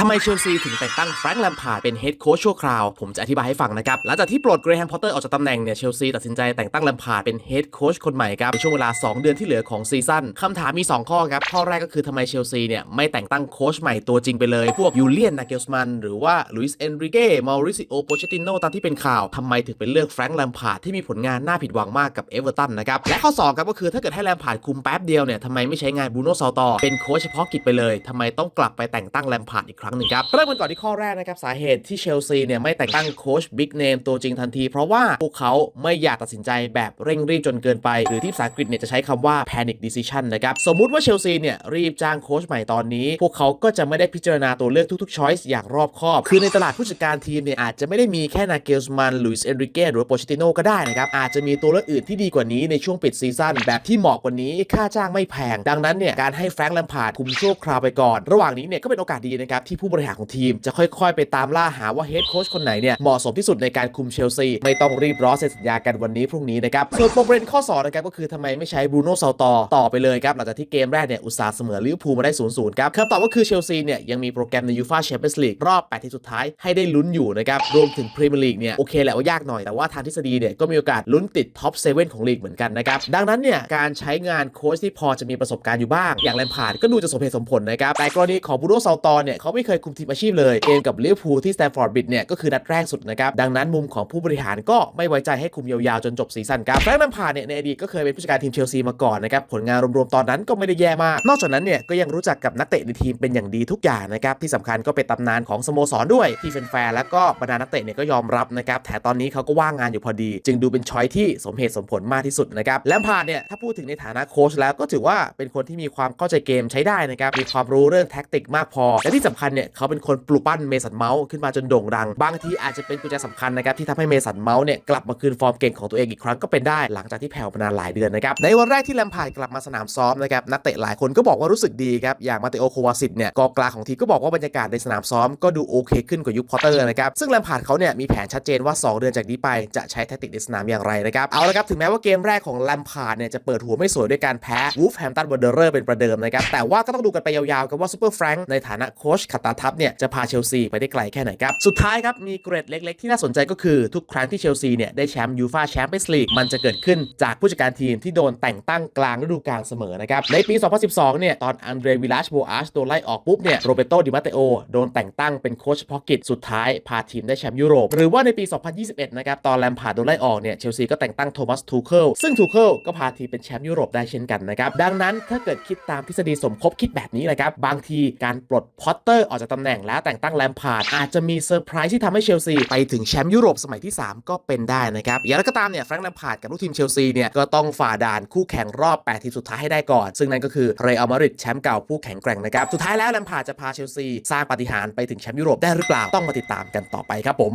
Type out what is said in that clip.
ทำไมเชลซีถึงแต่งตั้งแฟรงค์แลมพาร์ดเป็นเฮดโค้ชชั่วคราว ผมจะอธิบายให้ฟังนะครับ หลังจากที่ปลดเกรแฮมพอตเตอร์ออกจากตำแหน่งเนี่ยเชลซีตัดสินใจแต่งตั้งแลมพาร์ดเป็นเฮดโค้ชคนใหม่ครับ ในช่วงเวลา 2 เดือนที่เหลือของซีซั่นคำถามมี 2 ข้อครับ ข้อแรกก็คือทำไมเชลซีเนี่ยไม่แต่งตั้งโค้ชใหม่ตัวจริงไปเลย พวกยูเลียนนาเกลสมันหรือว่าลุยส์เอนริเก้มาริซิโอโปเชติโนตามที่เป็นข่าวทำไมถึงเป็นเลือกแฟรงค์แลมพาร์ดที่มีผลงานน่าผิดหวังมากกับเอเวอร์ตันนะครับและข้อสองครับก็คือถ้าเกิดให้แลมพาร์ดคุมแป๊บเดียวเนี่ยทำไมไม่ใช้งานบูโน่ซาตอเป็นโค้ชเฉพาะกิจไปเลยทำไมต้องกลับไปแต่งตั้งแลมพาร์ดอีกครั้งหนึ่งครับเริ่มกันก่อนที่ข้อแรกนะครับสาเหตุที่เชลซีเนี่ยไม่แต่งตั้งโค้ชบิ๊กเนมตัวจริงทันที เพราะว่าพวกเขาไม่อยากตัดสินใจแบบเร่งรีบจนเกินไป หรือที่ภาษาอังกฤษเนี่ยจะใช้คำว่า panic decision นะครับสมมุติว่าเชลซีเนี่ยรีบจ้างโค้ชใหม่ตอนนี้ พวกเขาก็จะไม่ได้พิจารณาตัวเลือกทุกๆช้อยส์อย่างรอบคอบ คือในตลาดผู้จัดการทีมเนี่ยอาจจะไม่ได้มีแค่นาเกลส์มันลุยส์เอนริเก้หรือโปเชติโนก็ได้นะครับอาจจะมีตัวเลือกอื่นที่ดีกว่านี้ในช่วงปิดซีซั่นแบบที่เหมาะกว่านี้ค่าจ้างไม่แพง ดังนั้นเนี่ยการให้แฟรงค์แลมพาร์ดคุมชั่วคราวไปก่อน ระหว่างนี้เนี่ยก็เป็นโอกาสดีนะครับที่ผู้บริหารของทีม จะค่อยๆ ไปตามล่าหาว่าเฮดโค้ชคนไหนเนี่ยเหมาะสมที่สุดในการคุมเชลซีไม่ต้องรีบร้อนเซ็นสัญญากันวันนี้พรุ่งนี้นะครับส่วนประเด็นข้อ2นะครับก็คือทำไมไม่ใช้บรูโน่ซาตอต่อไปเลยครับหลังจากที่เกมแรกเนี่ยอุตสาห์เสมอลิเวอร์พูลมาได้0-0ครับคำตอบก็คือเชลซีเนี่ยยังมีโปรแกรมในยูฟาแชมเปี้ยนส์ลีกรอบ8ทีมสุดท้ายให้ได้ลุ้นอยู่นะครับรวมถึงพรีเมียร์ลีกเนี่ยโอเคแหละว่ายากหน่อยแต่ว่าทางทฤษฎีเนี่ยก็มีโอกาสลุ้นติดท็อป7ของลีกเหมือนกันนะครับดังนั้นเนี่ยการใช้งานโค้ชที่พอจะมีประสบการณ์อยู่บ้าง อย่างแลมพาร์ดก็ดูจะสมเหตุสมผลนะครับแต่กรณีของบรูโน่ซาตอเนี่ยเขาไม่เคยคุมทีมอาชีพเลย เกมกับลิเวอร์พูลที่สแตนฟอร์ดบิดเนี่ยก็คือนัดแรกสุดนะครับ ดังนั้นมุมของผู้บริหารก็ไม่ไว้ใจให้คุมยาวๆจนจบซีซั่นครับแฟรงค์แลมพาร์ดเนี่ยในอดีตก็เคยเป็นผู้จัดการทีมเชลซีมาก่อนนะครับผลงานรวมๆตอนนั้นก็ไม่ได้แย่มาก นอกจากนั้นเนี่ยก็ยังรู้จักกับนักเตะในทีมเป็นอย่างดีทุกอย่างนะครับที่สำคัญก็เป็นตำนานของสโมสรด้วยที่แฟนๆแล้วก็บรรดานักเตะเนี่ยก็ยอมรับนะครับแถมตอนนี้เขาก็ว่างงานอยู่พอดี จึงดูเป็นช้อยที่สมเหตุสมผลมากที่สุดนะครับแลมพาร์ดเนี่ยถ้าพูดถึงในฐานะโค้ชแล้วก็ถือว่าเป็นคนที่มีความเข้าใจเกมใช้ได้นะครับมีความรู้เรื่องแท็กติกมากพอและที่สำคัญเนี่ยเขาเป็นคนปลุกปั้นเมสันเมาส์ขึ้นมาจนโด่งดัง บางทีอาจจะเป็นกุญแจสำคัญนะครับที่ทำให้เมสันเมาส์เนี่ยกลับมาคืนฟอร์มเก่งของตัวเองอีกครั้งก็เป็นได้หลังจากที่แผ่วมานานหลายเดือนนะครับในวันแรกที่แลมพาร์ดกลับมาสนามซ้อมนะครับนักเตะหลายคนก็บอกว่ารู้สึกดีครับอย่างมาเตโอโควาสิตเนี่ยกองกลางของทีก็บอกว่าบรรยากาศในสนามซ้อมก็ดูโอเคขึ้นกว่ายุคพอตเตอร์นะครับซึ่งแลมพาร์ดเขาเนี่ยมีแผนชัดเจนว่า 2 เดือนจากนี้ไปจะใช้แทคติกในสนามอย่างไรนะครับเอาละครับถึงแม้ว่าเกมแรกของแลมพาร์ดเนี่ยจะเปิดหัวไม่สวยด้วยการแพ้วูฟแฮมตันวันเดอร์เป็นประเดิมนะครับแต่ว่าก็ต้องดูกันไปยาวๆกันว่าซูเปอร์แฟรงค์ในฐานะโค้ชขัตตาทัพเนี่ยจะพาเชลซีไปได้ไกลแค่ไหนครับ สุดท้ายครับ มีเกรดเล็ก ๆ ที่น่าสนใจก็คือทุกครั้งที่เชลซีเนี่ยได้แชมป์ยูฟาแชมเปี้ยนส์ลีกมันจะเกิดขึ้นจากผู้จัดการทีมที่โดนแต่งตั้งกลางฤดูกาลเสมอนะครับในปี 2012 เนี่ยตอนอันเดรวิลาชโบอาชโดนไล่ออกปุ๊บเนี่ยโรเบโตดิมาเตโอโดนแต่งตั้งเป็นโค้ชเฉพาะกิจสุดท้ายพาทีมได้แชมป์ยุโรปหรือว่าในปี 2021 นะครับตอนแลมพาร์ดโดนไล่ออกเนี่ยเชลซีก็แต่งตั้งโทมัสทูเคิลซึ่งทูเคิลก็พาทีมเป็นแชมป์ยุโรปได้เช่นกันนะครับดังนั้นถ้าเกิดคิดตามทฤษฎีสมคบคิดแบบนี้นะครับบางทีการปลดพอตเตอร์ออกจากตำแหน่งแล้วแต่งตั้งแลมพาร์ดอาจจะมีเซอร์ไพรส์ที่ทำให้เชลซีไปถึงแชมป์ยุโรปสมัยที่ 3 ก็เป็นได้นะครับอย่างไรก็ตามเนี่ยแฟรงค์แลมพาร์ดกับลูกทีมเชลซีเนี่ยก็ต้องฝ่าด่านคู่แข่งรอบ 8 ทีมสุดท้ายให้ได้ก่อน ซึ่งนั่นก็คือเรอัลมาดริดแชมป์เก่าผู้แข็งแกร่งนะครับสุดท้ายแล้วแลมพาร์ดจะพาเชลซีสร้างปาฏิหาริย์ไปถึงแชมป์ยุโรปได้หรือเปล่าต้องมาติดตามกันต่อไปครับผม